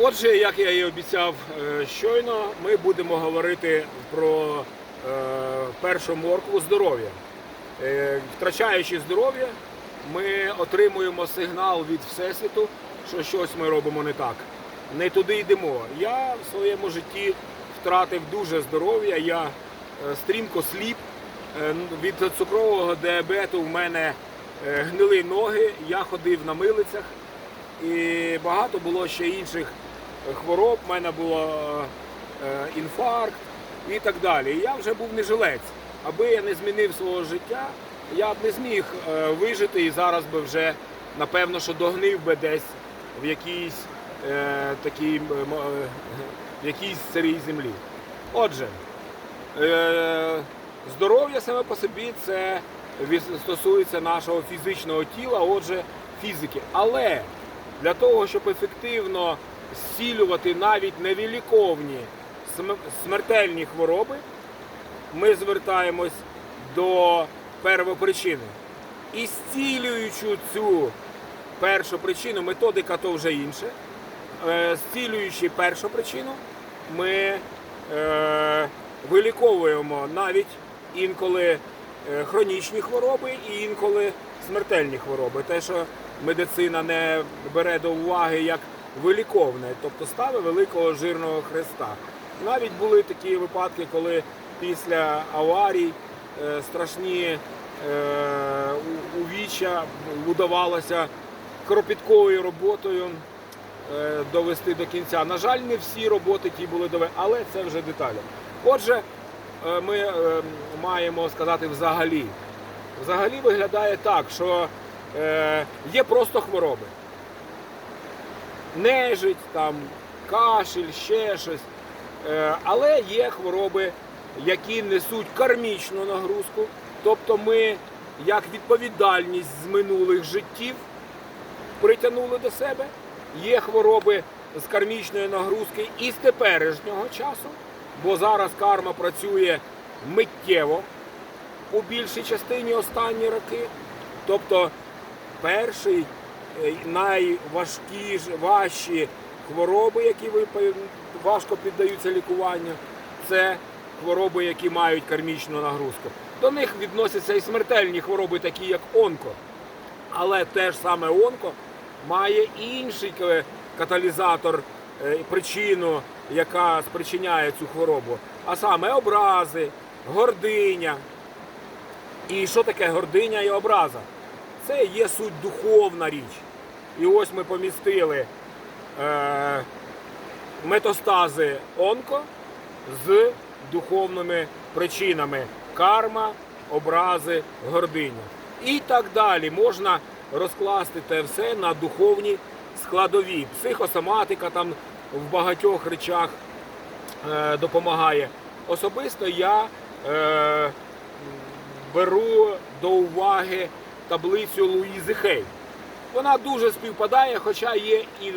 Отже, як я і обіцяв е, щойно, ми будемо говорити про е, першу моркву здоров'я. Е, Втрачаючи здоров'я, ми отримуємо сигнал від Всесвіту, що щось ми робимо не так. Не туди йдемо. Я в своєму житті втратив дуже здоров'я, я стрімко сліп. Від цукрового діабету в мене гнили ноги, я ходив на милицях. І багато було ще інших хвороб. У мене було е, інфаркт і так далі. І я вже був не жилець. Аби я не змінив свого життя, я б не зміг е, вижити і зараз би вже, напевно, що догнив би десь в якійсь е, такій е, в якійсь сирій землі. Отже, е, здоров'я саме по собі це стосується нашого фізичного тіла, отже, фізики. Але для того, щоб ефективно зцілювати навіть невіліковні смертельні хвороби, ми звертаємось до первопричини. І зцілюючи цю першу причину, методика то вже інше. Е, Зцілюючи першу причину, ми е, виліковуємо навіть інколи е, хронічні хвороби і інколи смертельні хвороби. Те, що медицина не бере до уваги як виліковне, тобто ставить великого жирного хреста. Навіть були такі випадки, коли після аварій е, страшні е, увіччя удавалося кропіткою роботою е, довести до кінця. На жаль, не всі роботи ті були доведені, але це вже деталі. Отже, ми маємо сказати взагалі. Взагалі виглядає так, що є просто хвороби. Нежить, там, кашель, ще щось. Е, але є хвороби, які несуть кармічну нагрузку. Тобто ми, як відповідальність з минулих життів, притягнули до себе. Є хвороби з кармічної нагрузки і з теперішнього часу, бо зараз карма працює миттєво у більшій частині останні роки. Тобто перший найважкі ж- важчі хвороби, які важко піддаються лікуванню, це хвороби, які мають кармічну нагрузку. До них відносяться і смертельні хвороби, такі як онко. Але те ж саме онко має інший каталізатор, е, причину, яка спричиняє цю хворобу. А саме образи, гординя. І що таке гординя і образа? Це є суть духовна річ. І ось ми помістили е, метастази онко з духовними причинами карма, образи, гординя. І так далі. Можна розкласти те все на духовні складові. Психосоматика там в багатьох речах е, допомагає. Особисто я е, беру до уваги таблицю Луїзи Хей. Вона дуже співпадає, хоча є і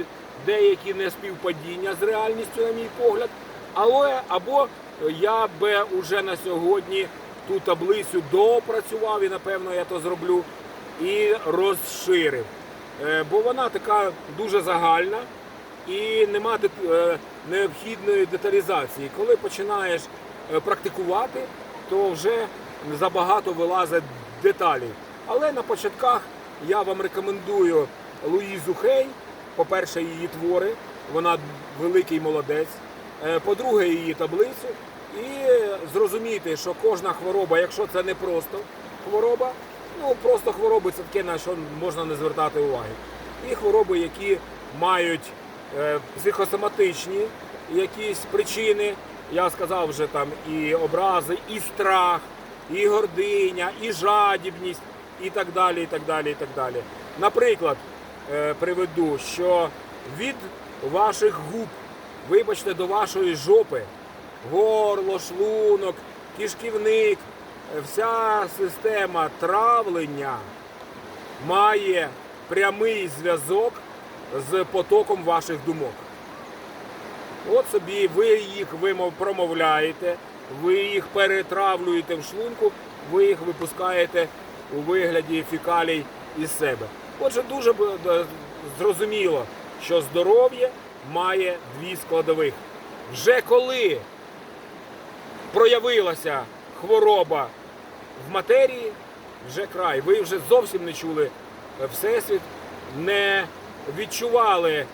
деякі неспівпадіння з реальністю, на мій погляд. Але або я би уже на сьогодні ту таблицю доопрацював і напевно я то зроблю і розширив. Е, Бо вона така дуже загальна і нема е, необхідної деталізації. Коли починаєш е, практикувати, то вже забагато вилазить деталей. Але на початках я вам рекомендую Луїзу Хей. По-перше, її твори, вона великий молодець. Е, По-друге, її таблицю. І зрозуміти, що кожна хвороба, якщо це не просто хвороба, ну просто хвороби це таке, на що можна не звертати уваги. І хвороби, які мають е, психосоматичні якісь причини, я сказав вже там і образи, і страх, і гординя, і жадібність, і так далі. і так далі, і так далі. Наприклад, е, приведу, що від ваших губ, вибачте, до вашої жопи, горло, шлунок, кишківник, вся система травлення має прямий зв'язок з потоком ваших думок. От собі ви їх вимов- промовляєте, ви їх перетравлюєте в шлунку, ви їх випускаєте у вигляді фікалій із себе. Отже, дуже зрозуміло, що здоров'я має дві складових. Вже коли проявилася хвороба в матерії, вже край. Ви вже зовсім не чули е, Всесвіт, не відчували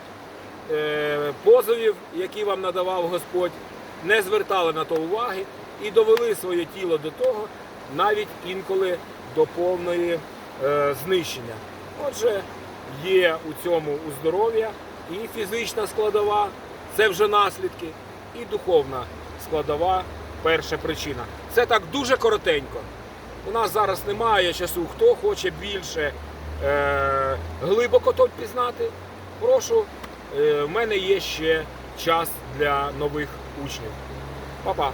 е, позовів, які вам надавав Господь, не звертали на то уваги і довели своє тіло до того, навіть інколи до повної е, знищення. Отже, є у цьому у здоров'я і фізична складова, це вже наслідки, і духовна складова, перша причина. Це так дуже коротенько. У нас зараз немає часу. Хто хоче більше е, глибоко то пізнати, прошу. Е, в мене є ще час для нових учнів. Па-па!